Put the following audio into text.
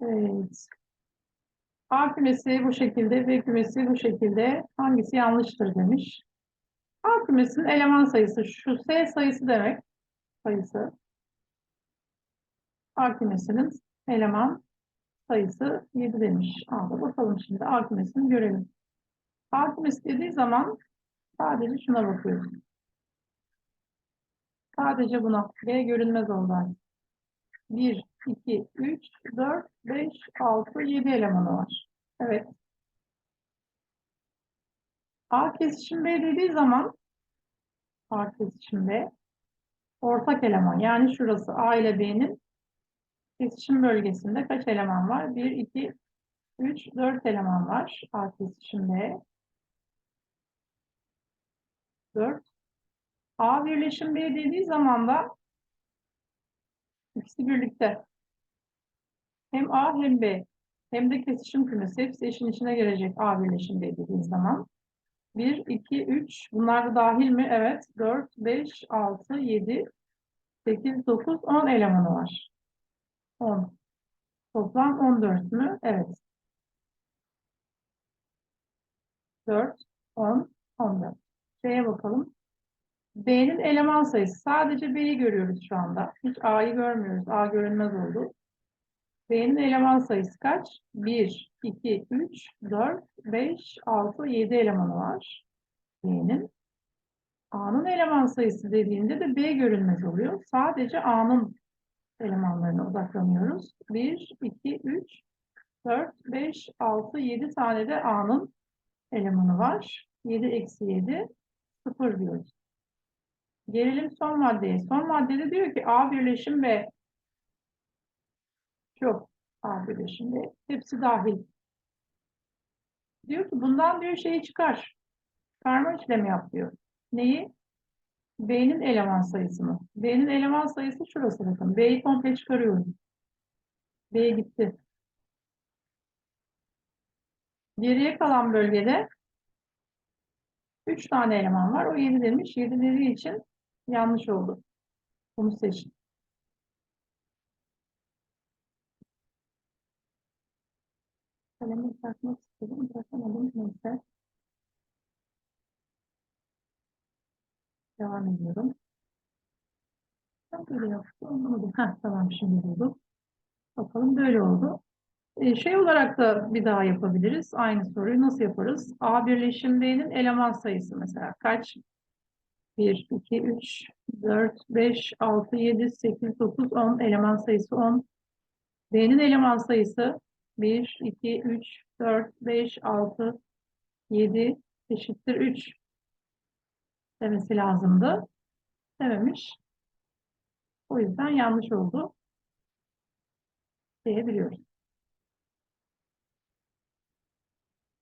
Evet. A kümesi bu şekilde, B kümesi bu şekilde. Hangisi yanlıştır demiş. A kümesinin eleman sayısı şu S sayısı demek. Sayısı. A kümesinin eleman sayısı 7 demiş. A'da bakalım şimdi A kümesini görelim. A kümesi dediği zaman sadece şuna bakıyoruz. Sadece buna. B görünmez oldu. artık. 1, 2, 3, 4, 5, 6, 7 elemanı var. Evet. A kesişim B dediği zaman A kesişim B ortak eleman. Yani şurası A ile B'nin kesişim bölgesinde kaç eleman var? 1, 2, 3, 4 eleman var. A kesişim B. 4. A birleşim B dediği zaman da ikisi birlikte. Hem A hem B. Hem de kesişim kümesi. Hepsi işin içine girecek A birleşim B dediği zaman. 1, 2, 3. Bunlar da dahil mi? Evet. 4, 5, 6, 7, 8, 9, 10 elemanı var. 10. Toplam 14 mü? Evet. 4, 10, 14. Şeye bakalım. B'nin eleman sayısı. Sadece B'yi görüyoruz şu anda. Hiç A'yı görmüyoruz. A görünmez oldu. B'nin eleman sayısı kaç? 1, 2, 3, 4, 5, 6, 7 elemanı var. B'nin. A'nın eleman sayısı dediğinde de B görünmez oluyor. Sadece A'nın elemanlarına odaklanıyoruz. 1, 2, 3, 4, 5, 6, 7 tane de A'nın elemanı var. 7 eksi 7, 0 diyoruz. Gelelim son maddeye. Son maddede diyor ki A birleşim B. Şu birleşim B. Hepsi dahil. Diyor ki bundan diyor şeyi çıkar. Karma işlemi yap diyor. Neyi? B'nin eleman sayısını. B'nin eleman sayısı şurası bakın. B'yi komple çıkarıyorum. B gitti. Geriye kalan bölgede 3 tane eleman var. O 7 demiş. 7 dediği için yanlış oldu. Bunu seçin. Kalemi takmak istedim. Bırakamadım. Neyse. Devam ediyorum. Ben böyle yaptım. Anlamadım. Heh, tamam şimdi buldum. Bakalım böyle oldu. Ee, şey olarak da bir daha yapabiliriz. Aynı soruyu nasıl yaparız? A birleşim B'nin eleman sayısı mesela kaç? 1, 2, 3, 4, 5, 6, 7, 8, 9, 10. Eleman sayısı 10. B'nin eleman sayısı 1, 2, 3, 4, 5, 6, 7 eşittir 3 demesi lazımdı. Dememiş. O yüzden yanlış oldu diyebiliyoruz.